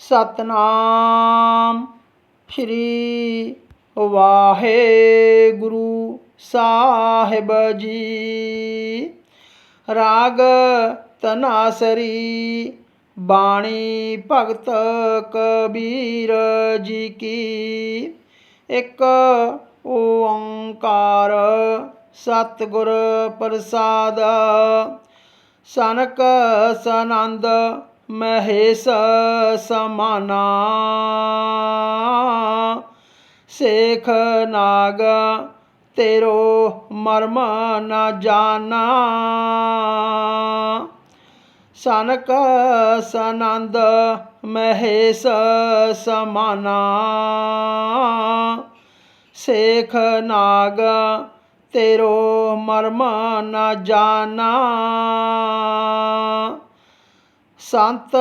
ਸਤਨਾਮ ਸ਼੍ਰੀ ਵਾਹਿਗੁਰੂ ਸਾਹਿਬ ਜੀ। ਰਾਗ ਤਨਾਸਰੀ ਬਾਣੀ ਭਗਤ ਕਬੀਰ ਜੀ ਕੀ। ਇੱਕ ਓੰਕਾਰ ਸਤਿਗੁਰ ਪ੍ਰਸਾਦ, ਸਨਕ ਸਨੰਦ ਮਹੇਸ਼ ਸਮਾਨਾ। ਸੇਖ ਨਾਗ, ਤੇਰੋ ਮਰਮ ਨ ਜਾਣਾ ਸਨਕ ਸਨੰਦ, ਮਹੇਸ਼ ਸਮਾਨਾ। ਸੇਖ ਨਾਗ, ਤੇਰੋ ਮਰਮ ਨ ਜਾਣਾ ਸੰਤ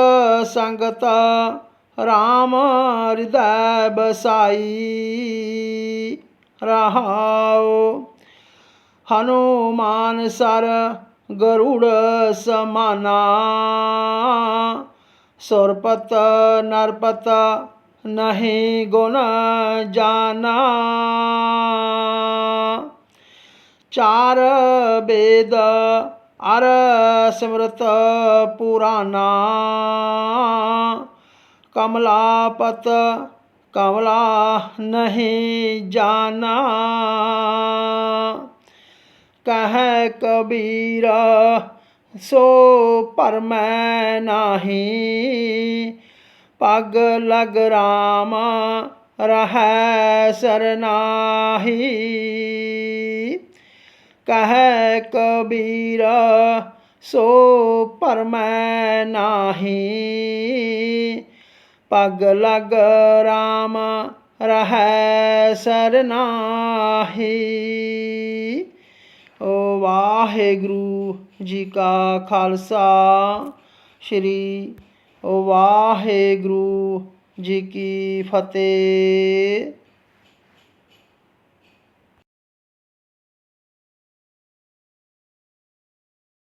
ਸੰਗਤ RAM ਹਿਰਦੈ ਬਸਾਈ ਰਹਾਉ। ਹਨੂਮਾਨ ਸਰ ਗਰੁੜ ਸਮਾਨਾ। ਸੁਰਪਤ ਨਰਪਤ ਨਹੀਂ ਗੁਣ ਜਾਣਾ ਚਾਰ ਵੇਦ ਅਰ ਸਿਮਰਤ ਪੁਰਾਨਾ ਕਮਲਾਪਤ ਕਮਲਾ ਨਹੀਂ ਜਾਣਾ। ਕਹਿ ਕਬੀਰ, ਸੋ ਪਰ ਮੈਂ ਨਾਹੀ। ਪਗ ਲਗ ਰਾਮ, ਰਹੈ ਸਰਨਾਹੀ ਕਹਿ ਕਬੀਰ, ਸੋ ਪਰਮੈ ਨਾਹੀ। ਪਗ ਲਗ ਰਾਮ ਰਹੈ ਸਰਨਾਹੀ। ਓ ਵਾਹਿਗੁਰੂ ਜੀ ਕਾ ਖਾਲਸਾ, ਸ੍ਰੀ ਓ ਵਾਹਿਗੁਰੂ ਜੀ ਕੀ ਫਤਿਹ।